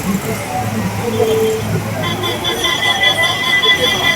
Thank you.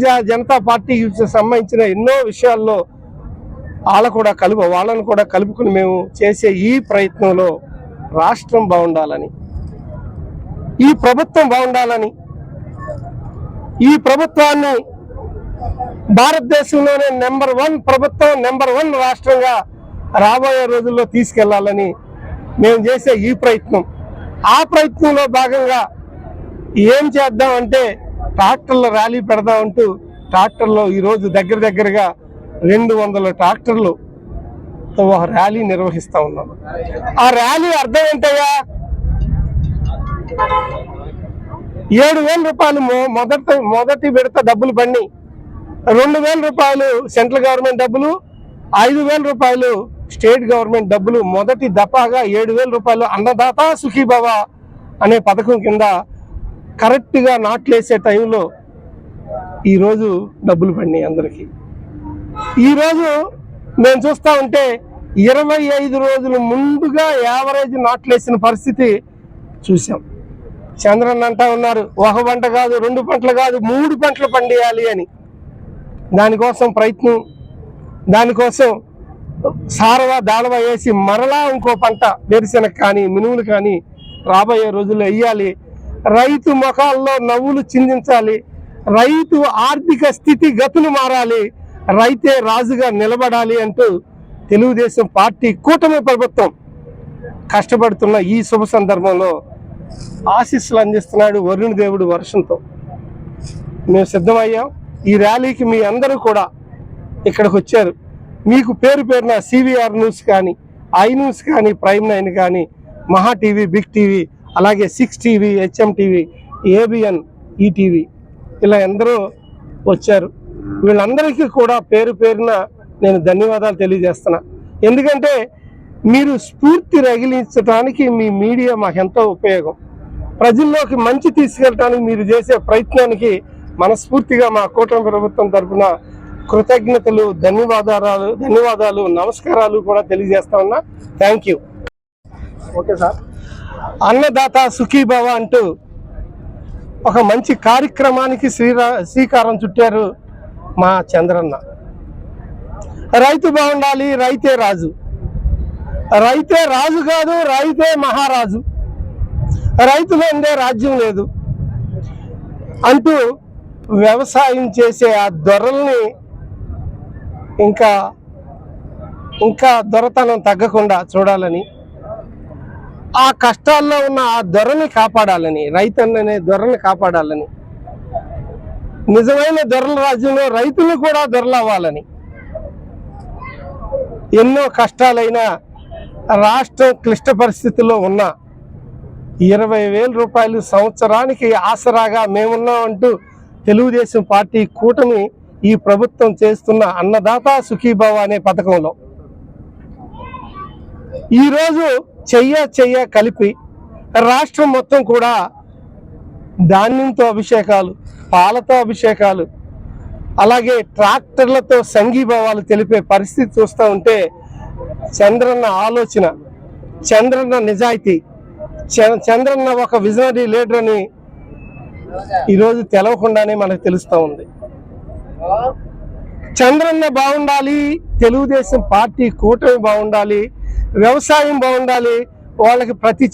Janata పార్టీకి సంబంధించిన ఎన్నో విషయాల్లో వాళ్ళ కూడా కలుపు వాళ్ళను కూడా కలుపుకుని మేము చేసే ఈ ప్రయత్నంలో రాష్ట్రం బాగుండాలని ఈ ప్రభుత్వం బాగుండాలని ఈ ప్రభుత్వాన్ని భారతదేశంలోనే నెంబర్ వన్ ప్రభుత్వం నెంబర్ వన్ రాష్ట్రంగా రాబోయే రోజుల్లో తీసుకెళ్ళాలని మేము చేసే ఈ ప్రయత్నం. ఆ ప్రయత్నంలో భాగంగా ఏం చేద్దామంటే ట్రాక్టర్ల ర్యాలీ పెడదామంటూ ట్రాక్టర్లో ఈరోజు దగ్గర దగ్గరగా రెండు వందల ట్రాక్టర్లు ఒక ర్యాలీ నిర్వహిస్తూ ఉన్నాం ఆ ర్యాలీ అర్థం ఏంటయ్యా? ఏడు వేల రూపాయలు మొదట మొదటి మొదటి విడత డబ్బులు పడి రెండు వేల రూపాయలు సెంట్రల్ గవర్నమెంట్ డబ్బులు ఐదు వేల రూపాయలు స్టేట్ గవర్నమెంట్ డబ్బులు మొదటి దఫాగా ఏడు వేల రూపాయలు అన్నదాత సుఖీభవ అనే పథకం కింద కరెక్ట్గా నాట్లేసే టైంలో ఈరోజు డబ్బులు పడినాయి అందరికీ. ఈరోజు మేము చూస్తా ఉంటే ఇరవై ఐదు రోజులు ముందుగా యావరేజ్ నాట్లేసిన పరిస్థితి చూసాం చంద్రన్ అంటా ఉన్నారు ఒక పంట కాదు రెండు పంటలు కాదు మూడు పంటలు పండియాలి అని. దానికోసం ప్రయత్నం దానికోసం సారవ దాళవ వేసి మరలా ఇంకో పంట వేరుశెనగ కానీ మినుములు కానీ రాబోయే రోజుల్లో వేయాలి. రైతు ముఖాల్లో నవ్వులు చిందించాలి. రైతు ఆర్థిక స్థితి గతులు మారాలి. రైతే రాజుగా నిలబడాలి అంటూ తెలుగుదేశం పార్టీ కూటమి ప్రభుత్వం కష్టపడుతున్న ఈ శుభ సందర్భంలో ఆశీస్సులు అందిస్తున్నాడు వరుణ్ దేవుడు వర్షంతో. మేము సిద్ధమయ్యాం. ఈ ర్యాలీకి మీ అందరూ కూడా ఇక్కడికి వచ్చారు. మీకు పేరు పేరున సివిఆర్ న్యూస్ కానీ ఐ న్యూస్ కానీ ప్రైమ్ నైన్ కానీ మహా టీవీ బిగ్ టీవీ అలాగే six TV HM TV ABN ETV ఇలా ఎందరో వచ్చారు. వీళ్ళందరికీ కూడా పేరు పేరున నేను ధన్యవాదాలు తెలియజేస్తున్నా. ఎందుకంటే మీరు స్ఫూర్తి రగిలించడానికి మీ మీడియా మాకు ఎంతో ఉపయోగం. ప్రజల్లోకి మంచి తీసుకెళ్ళడానికి మీరు చేసే ప్రయత్నానికి మనస్ఫూర్తిగా మా కూటమి ప్రభుత్వం తరఫున కృతజ్ఞతలు ధన్యవాదాలు ధన్యవాదాలు నమస్కారాలు కూడా తెలియజేస్తా ఉన్నా. Thank you. Okay sir. Annadata Sukhibhava అంటూ ఒక మంచి కార్యక్రమానికి శ్రీరా శ్రీకారం చుట్టారు మా చంద్రన్న. రైతు బాగుండాలి రైతే రాజు. రైతే రాజు కాదు రైతే మహారాజు. రైతు ఉండే రాజ్యం లేదు అంటూ వ్యవసాయం చేసే ఆ దొరల్ని ఇంకా ఇంకా దొరతనం తగ్గకుండా చూడాలని ఆ కష్టాల్లో ఉన్న ఆ దొరని కాపాడాలని రైతన్ననే దొరని కాపాడాలని నిజమైన దొరల రాజ్యంలో రైతులు కూడా దొరలవ్వాలని ఎన్నో కష్టాలైనా రాష్ట్రం క్లిష్ట పరిస్థితుల్లో ఉన్న ఇరవై వేల రూపాయలు సంవత్సరానికి ఆసరాగా మేమున్నామంటూ తెలుగుదేశం పార్టీ కూటమి ఈ ప్రభుత్వం చేస్తున్న అన్నదాత సుఖీభావ అనే పథకంలో. ఈరోజు చెయ్య చెయ్య కలిపి రాష్ట్రం మొత్తం కూడా ధాన్యంతో అభిషేకాలు పాలతో అభిషేకాలు అలాగే ట్రాక్టర్లతో సంఘీభావాలు తెలిపే పరిస్థితి చూస్తూ ఉంటే చంద్రన్న ఆలోచన చంద్రన్న నిజాయితీ చంద్రన్న ఒక విజనరీ లీడర్ అని ఈరోజు తెలవకుండానే మనకు తెలుస్తూ ఉంది. చంద్రన్న బాగుండాలి తెలుగుదేశం పార్టీ కూటమి బాగుండాలి వ్యవసాయం బాగుండాలి వాళ్ళకి ప్రతి